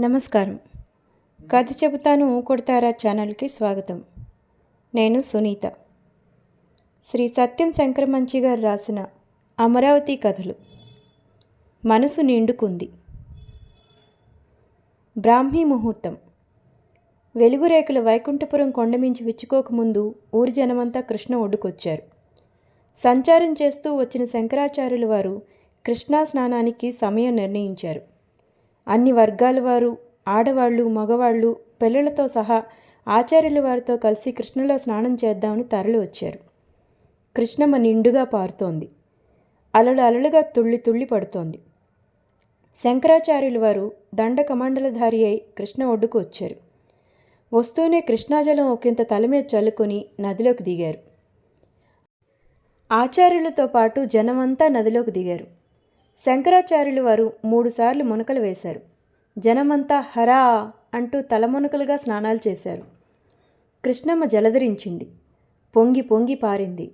నమస్కారం. కథ చెబుతాను కొడతారా ఛానల్కి స్వాగతం. నేను సునీత. శ్రీ సత్యం శంకరమంచి గారు రాసిన అమరావతి కథలు. మనసు నిండుకుంది. బ్రాహ్మీ ముహూర్తం. వెలుగురేఖలు వైకుంఠపురం కొండమించి విచ్చుకోకముందు ఊరి జనమంతా కృష్ణ ఒడ్డుకొచ్చారు. సంచారం చేస్తూ వచ్చిన శంకరాచార్యుల వారు కృష్ణా స్నానానికి సమయం నిర్ణయించారు. అన్ని వర్గాల వారు ఆడవాళ్ళు మగవాళ్ళు పిల్లలతో సహా ఆచార్యుల వారితో కలిసి కృష్ణలో స్నానం చేద్దామని తరలి వచ్చారు. కృష్ణమ్మ నిండుగా పారుతోంది. అలలు అలలుగా తుళ్ళి తుళ్ళి పడుతోంది. శంకరాచార్యుల వారు దండ కమండలధారి అయి కృష్ణ ఒడ్డుకు వచ్చారు. వస్తూనే కృష్ణాజలం ఒకంత తల మీద చల్లుకొని నదిలోకి దిగారు. ఆచార్యులతో పాటు జనమంతా నదిలోకి దిగారు. శంకరాచార్యులు వారు మూడుసార్లు మునకలు వేశారు. జనమంతా హరా అంటూ తలమునకలుగా స్నానాలు చేశారు. కృష్ణమ్మ జలధరించింది. పొంగి పొంగి పారింది.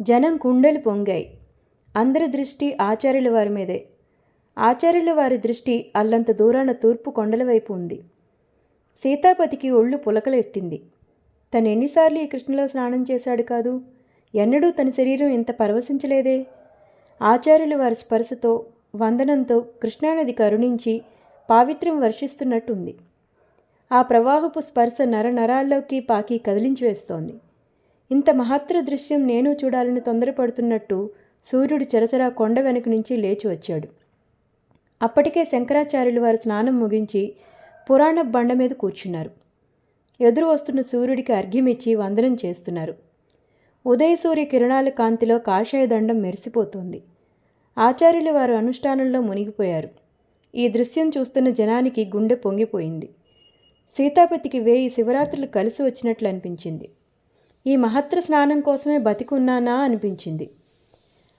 జనం కుండలు పొంగాయి. అందరి దృష్టి ఆచార్యుల వారి మీదే. ఆచార్యుల వారి దృష్టి అల్లంత దూరాన తూర్పు కొండల వైపు ఉంది. సీతాపతికి ఒళ్ళు పులకలెత్తింది. తను ఎన్నిసార్లు ఈ కృష్ణలో స్నానం చేశాడు కాదు? ఎన్నడూ తన శరీరం ఇంత పరవశించలేదే? ఆచార్యుల వారి స్పర్శతో వందనంతో కృష్ణానది కరుణించి పావిత్ర్యం వర్షిస్తున్నట్టుంది. ఆ ప్రవాహపు స్పర్శ నర నరాల్లోకి పాకి కదిలించి వేస్తోంది. ఇంత మహత్తర దృశ్యం నేను చూడాలని తొందరపడుతున్నట్టు సూర్యుడు చరచరా కొండ వెనుక నుంచి లేచి వచ్చాడు. అప్పటికే శంకరాచార్యులు వారు స్నానం ముగించి పురాణ బండ మీద కూర్చున్నారు. ఎదురు వస్తున్న సూర్యుడికి అర్ఘ్యమిచ్చి వందనం చేస్తున్నారు. ఉదయ సూర్య కిరణాల కాంతిలో కాషాయ దండం మెరిసిపోతుంది. ఆచార్యులు వారు అనుష్ఠానంలో మునిగిపోయారు. ఈ దృశ్యం చూస్తున్న జనానికి గుండె పొంగిపోయింది. సీతాపతికి వేయి శివరాత్రులు కలిసి వచ్చినట్లు అనిపించింది. ఈ మహత్తర స్నానం కోసమే బతికున్నానా అనిపించింది.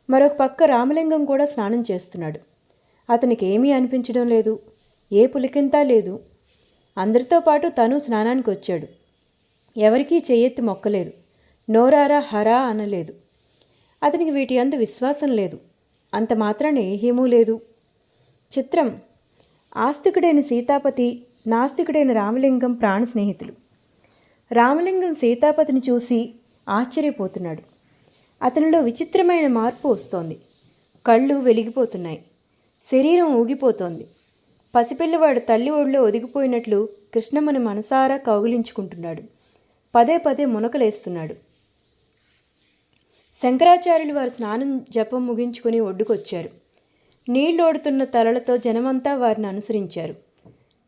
మరొక పక్క రామలింగం కూడా స్నానం చేస్తున్నాడు. అతనికి ఏమీ అనిపించడం లేదు. ఏ పులికింతా లేదు. అందరితో పాటు తను స్నానానికి వచ్చాడు. ఎవరికీ చెయ్యెత్తి మొక్కలేదు. నోరారా హరా అనలేదు. అతనికి వీటి అందు విశ్వాసం లేదు. అంత మాత్రాన్ని ఏమూ లేదు. చిత్రం. ఆస్తికుడైన సీతాపతి నాస్తికుడైన రామలింగం ప్రాణ స్నేహితులు. రామలింగం సీతాపతిని చూసి ఆశ్చర్యపోతున్నాడు. అతనిలో విచిత్రమైన మార్పు వస్తోంది. కళ్ళు వెలిగిపోతున్నాయి. శరీరం ఊగిపోతోంది. పసిపిల్లవాడు తల్లి ఒడిలో ఒదిగిపోయినట్లు కృష్ణమ్మను మనసారా కౌగిలించుకుంటున్నాడు. పదే పదే మునకలేస్తున్నాడు. శంకరాచార్యులు వారు స్నానం జపం ముగించుకుని ఒడ్డుకొచ్చారు. నీళ్ళోడుతున్న తలలతో జనమంతా వారిని అనుసరించారు.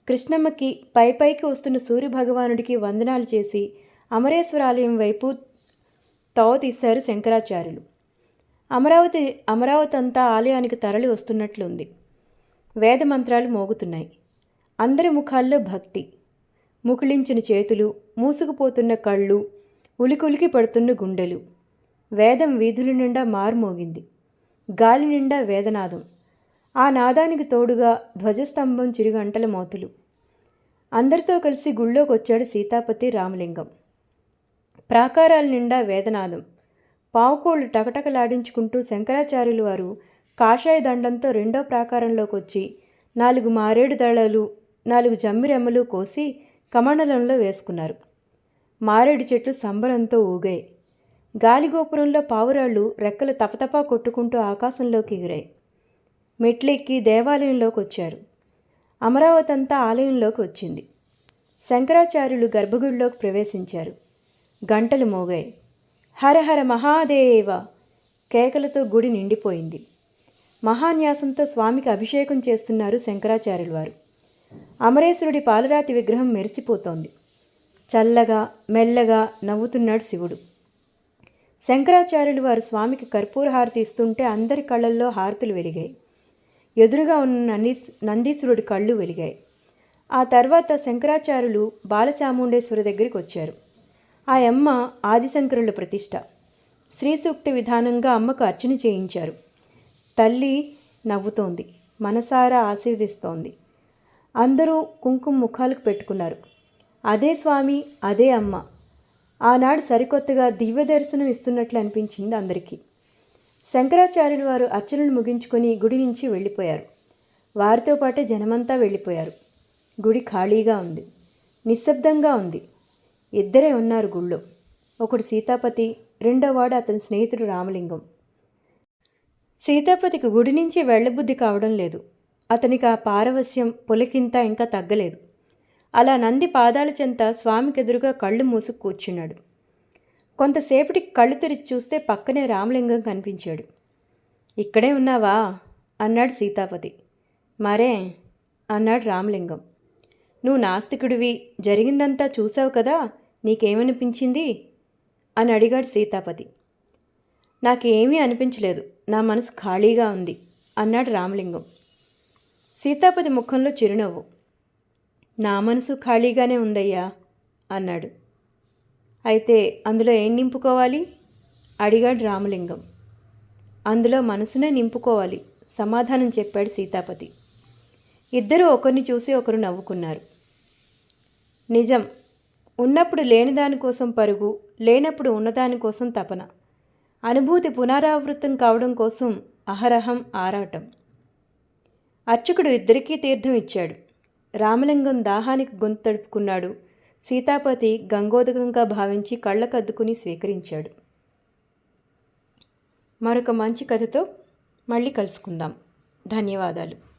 కృష్ణమ్మకి పై పైకి వస్తున్న సూర్యభగవానుడికి వందనాలు చేసి అమరేశ్వరాలయం వైపు తవ తీశారు శంకరాచార్యులు. అమరావతి అమరావతి అంతా ఆలయానికి తరలి వస్తున్నట్లుంది. వేద మంత్రాలు మోగుతున్నాయి. అందరి ముఖాల్లో భక్తి. ముకుళించిన చేతులు మూసుకుపోతున్న కళ్ళు ఉలికులికి పడుతున్న గుండెలు. వేదం వీధుల నిండా మారుమోగింది. గాలి నిండా వేదనాదం. ఆ నాదానికి తోడుగా ధ్వజస్తంభం చిరుగంటల మోతులు. అందరితో కలిసి గుళ్ళోకి వచ్చాడు సీతాపతి రామలింగం. ప్రాకారాల నిండా వేదనాదం. పావుకోళ్ళు టకటకలాడించుకుంటూ శంకరాచార్యులు వారు కాషాయ దండంతో రెండో ప్రాకారంలోకి వచ్చి నాలుగు మారేడు దళాలు నాలుగు జమ్మిరెమ్మలు కోసి కమండలంలో వేసుకున్నారు. మారేడు చెట్లు సంబరంతో ఊగాయి. గాలిగోపురంలో పావురాళ్ళు రెక్కలు తపతపా కొట్టుకుంటూ ఆకాశంలోకి ఎగిరాయి. మెట్లెక్కి దేవాలయంలోకి వచ్చారు అమరావతి అంతా ఆలయంలోకి వచ్చింది. శంకరాచార్యులు గర్భగుడిలోకి ప్రవేశించారు. గంటలు మోగాయి. హరహర మహాదేవ! కేకలతో గుడి నిండిపోయింది. మహాన్యాసంతో స్వామికి అభిషేకం చేస్తున్నారు శంకరాచార్యుల వారు అమరేశ్వరుడి పాలరాతి విగ్రహం మెరిసిపోతోంది. చల్లగా మెల్లగా నవ్వుతున్నాడు శివుడు. శంకరాచార్యులు వారు స్వామికి కర్పూర హారతి ఇస్తుంటే అందరి కళ్ళల్లో హారతులు వెలిగాయి. ఎదురుగా ఉన్న నందీ నందీశ్వరుడి కళ్ళు వెలిగాయి. ఆ తర్వాత శంకరాచార్యులు బాలచాముండేశ్వరి దగ్గరికి వచ్చారు. ఆ అమ్మ ఆదిశంకరుల ప్రతిష్ట. శ్రీసూక్తి విధానంగా అమ్మకు అర్చన చేయించారు. తల్లి నవ్వుతోంది మనసారా ఆశీర్దిస్తోంది అందరూ కుంకుమ ముఖాలకు పెట్టుకున్నారు. అదే స్వామి అదే అమ్మ. ఆనాడు సరికొత్తగా దివ్య దర్శనం ఇస్తున్నట్లు అనిపించింది అందరికీ. శంకరాచార్యులు వారు అర్చనలు ముగించుకొని గుడి నుంచి వెళ్ళిపోయారు. వారితో పాటే జనమంతా వెళ్ళిపోయారు. గుడి ఖాళీగా ఉంది. నిశ్శబ్దంగా ఉంది. ఇద్దరే ఉన్నారు గుళ్ళో. ఒకడు సీతాపతి రెండోవాడు అతని స్నేహితుడు రామలింగం. సీతాపతికి గుడి నుంచి వెళ్ళబుద్ధి కావడం లేదు. అతనికి ఆ పారవస్యం పులకింత ఇంకా తగ్గలేదు. అలా నంది పాదాల చెంత స్వామికి ఎదురుగా కళ్ళు మూసి కూర్చున్నాడు. కొంతసేపటికి కళ్ళు తెరిచి చూస్తే పక్కనే రామలింగం కనిపించాడు. ఇక్కడే ఉన్నావా? అన్నాడు సీతాపతి. మరే అన్నాడు రామలింగం. నువ్వు నాస్తికుడివి. జరిగిందంతా చూసావు కదా? నీకేమనిపించింది? అని అడిగాడు సీతాపతి. నాకేమీ అనిపించలేదు. నా మనసు ఖాళీగా ఉంది అన్నాడు రామలింగం. సీతాపతి ముఖంలో చిరునవ్వు. నా మనసు ఖాళీగానే ఉందయ్యా అన్నాడు. అయితే అందులో ఏం నింపుకోవాలి? అడిగాడు రామలింగం. అందులో మనసునే నింపుకోవాలి సమాధానం చెప్పాడు సీతాపతి. ఇద్దరూ ఒకరిని చూసి ఒకరు నవ్వుకున్నారు. నిజం ఉన్నప్పుడు లేని దానికోసం పరుగు లేనప్పుడు ఉన్నదానికోసం తపన. అనుభూతి పునరావృతం కావడం కోసం అహరహం ఆరాటం. అర్చకుడు ఇద్దరికీ తీర్థం ఇచ్చాడు. రామలింగం దాహానికి గొంతు తడుపుకున్నాడు సీతాపతి గంగోదకంగా భావించి కళ్ళకద్దుకుని స్వీకరించాడు. మరొక మంచి కథతో మళ్ళీ కలుసుకుందాం. ధన్యవాదాలు.